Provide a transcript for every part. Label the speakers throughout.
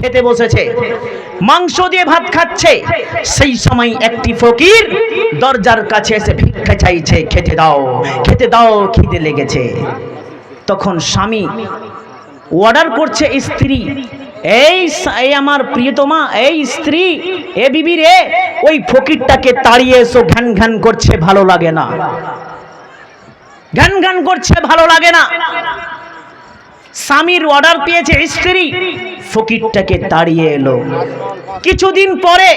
Speaker 1: খেতে বসেছে। মাংস দিয়ে ভাত খাচ্ছে। সেই সময় একটি ফকির দরজার কাছে এসে ভিক্ষা চাইছে, খেতে দাও খেতে দাও, খিদে লেগেছে। তখন স্বামী অর্ডার করছে, স্ত্রী, এই এই আমার প্রিয়তমা, এই স্ত্রী, এ বিবি রে, ওই ফকিরটাকে তাড়িয়ে এসো, ঘ্যান ঘ্যান করছে, ভালো লাগে না। ঘ্যান ঘ্যান করছে, ভালো লাগে না। স্বামীর অর্ডার পেয়েছে স্ত্রী। ফকিরটাকে তাড়িয়ে এলো। কিছুদিন পরে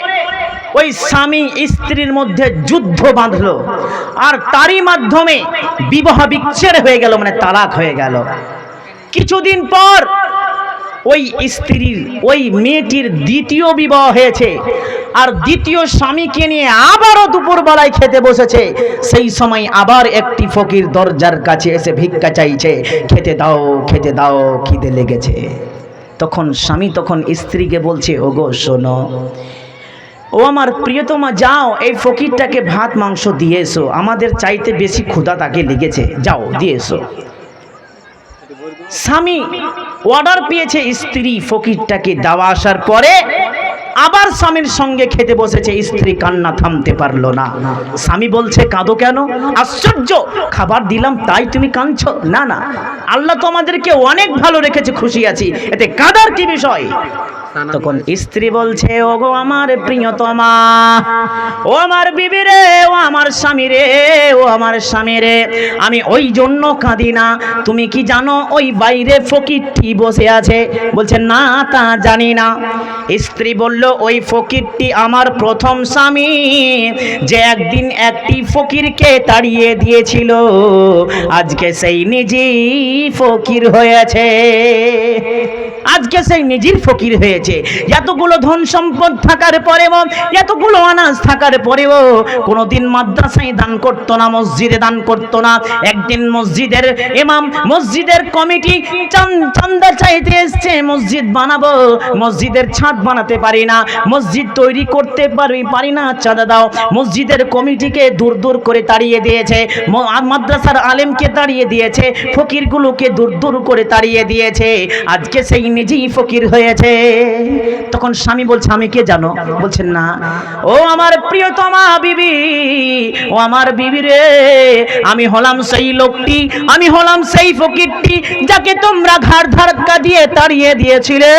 Speaker 1: ওই স্বামী স্ত্রীর মধ্যে যুদ্ধ বাঁধল। আর তারই মাধ্যমে বিবাহ বিচ্ছেদ হয়ে গেল মানে তালাক হয়ে গেল। কিছুদিন পর ওই স্ত্রীর ওই মেয়েটির দ্বিতীয় বিবাহ হয়েছে। আর দ্বিতীয় স্বামীকে নিয়ে আবারও দুপুরবেলায় খেতে বসেছে। সেই সময় আবার একটি ফকির দরজার কাছে এসে ভিক্ষা চাইছে, খেতে দাও খেতে দাও, খিদে লেগেছে। তখন স্বামী তখন স্ত্রীকে বলছে, ওগো, শোনো, ও আমার প্রিয়তমা, যাও, এই ফকিরটাকে ভাত, মাংস দিয়ে এসো। আমাদের চাইতে বেশি ক্ষুধা তাকে লেগেছে। যাও, দিয়ে এসো। স্বামী অর্ডার পেয়েছে, স্ত্রী ফকিরটাকে দেওয়া আসার পরে আবার স্বামীর সঙ্গে খেতে বসেছে, স্ত্রী কান্না থামতে পারল না। স্বামী বলছে, কাঁদো কেন? আশ্চর্য! খাবার দিলাম, তাই তুমি কাঁদছ? না না, আল্লাহ তো আমাদেরকে অনেক ভালো রেখেছে, খুশি আছি। এতে কাঁদার কি বিষয়? তখন স্ত্রী বলছে ওগো আমার প্রিয়তমা ও আমার বিবি রে ও আমার স্বামী রে ও আমার স্বামী রে আমি ওই জন্য কাঁদি না। তুমি কি জানো ওই বাইরে ফকিরটি বসে আছে। বলছে না তা জানি না। স্ত্রী বলল ওই ফকিরটি আমার প্রথম স্বামী যে একদিন একটি ফকিরকে তাড়িয়ে দিয়েছিল। আজকে সেই নিজেই ফকির হয়েছে। আজকে সেই নিজের ফকির হয়েছে। এতগুলো ধন সম্পদ থাকার পরেও, এতগুলো আনাজ থাকার পরেও কোনোদিন মাদ্রাসায় দান করতো না, মসজিদে দান করতো না। একদিন মসজিদের এমাম মসজিদের কমিটি চান- চান্দা চাইতে এসছে, মসজিদ বানাবো, মসজিদের ছাদ বানাতে পারি না, মসজিদ তৈরি করতে পারি পারি না, চাঁদা দাও। মসজিদের কমিটিকে দূর দূর করে তাড়িয়ে দিয়েছে মাদ্রাসার আলেমকে তাড়িয়ে দিয়েছে, ফকিরগুলোকে দূর দূর করে তাড়িয়ে দিয়েছে। আজকে সেই নিজেই ফকির হয়েছে। তখন স্বামী বলছে, আমি কে জানো? বলছেন, না। ও আমার প্রিয়তমা বিবি, ও আমার বিবি রে, আমি হলাম সেই লোকটি, আমি হলাম সেই ফকিরটি যাকে তোমরা ঘাড় ধাক্কা দিয়ে তাড়িয়ে দিয়েছিলে।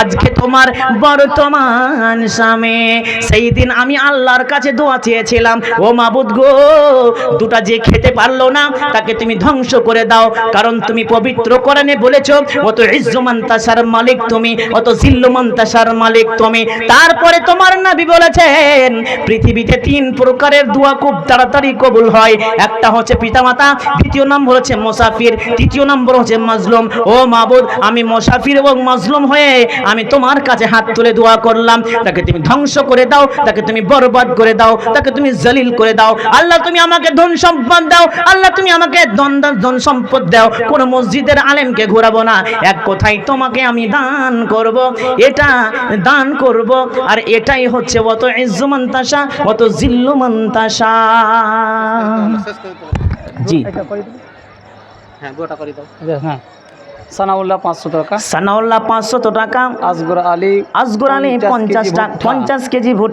Speaker 1: আজকে তোমার বর্তমান স্বামী। সেই দিন আমি আল্লাহর কাছে দোয়া চেয়েছিলাম, ও মাবুদ গো, দুটা যে খেতে পারল না, তাকে তুমি ধ্বংস করে দাও। কারণ তুমি পবিত্র কোরআনে বলেছ অত ইজ্জমান তাসার মালিক তুমি, অত জিল্লমান তাসার মালিক তুমি। তারপরে তোমার নবী বলেছেন, পৃথিবীতে তিন প্রকারের দোয়া খুব তাড়াতাড়ি কবুল হয়। একটা হচ্ছে পিতামাতা, দ্বিতীয় নম্বর হচ্ছে মোসাফির, তৃতীয় নম্বর হচ্ছে মাজলুম। ও মাবুদ, আমি মোসাফির এবং মাজলুম হয়ে আমি তোমার কাছে হাত তুলে দোয়া করলাম। তাকে তুমি ধ্বংস করে দাও, তাকে তুমি বরবাদ করে দাও, তাকে তুমি জলিল করে দাও। আল্লাহ, তুমি আমাকে ধন সম্পদ দাও, আল্লাহ, তুমি আমাকে ধন ধন সম্পদ দাও। কোন মসজিদের আলেমকে ঘোরাবো না। এক কথাই তোমাকে আমি দান করব এটা দান করব আর এটাই হচ্ছে অত ইজ্জুমন্তাসা অত জিল্লুমন্তাসা জি।
Speaker 2: হ্যাঁ গোটা করে দাও। হ্যাঁ। সানাউল্লাহ পাঁচশো টাকা।
Speaker 1: সানাউল্লাহ পাঁচশত টাকা।
Speaker 2: আসগর আলী
Speaker 1: আসগর আলী পঞ্চাশ
Speaker 2: কেজি
Speaker 1: টাকা পঞ্চাশ কেজি ভুট্টা।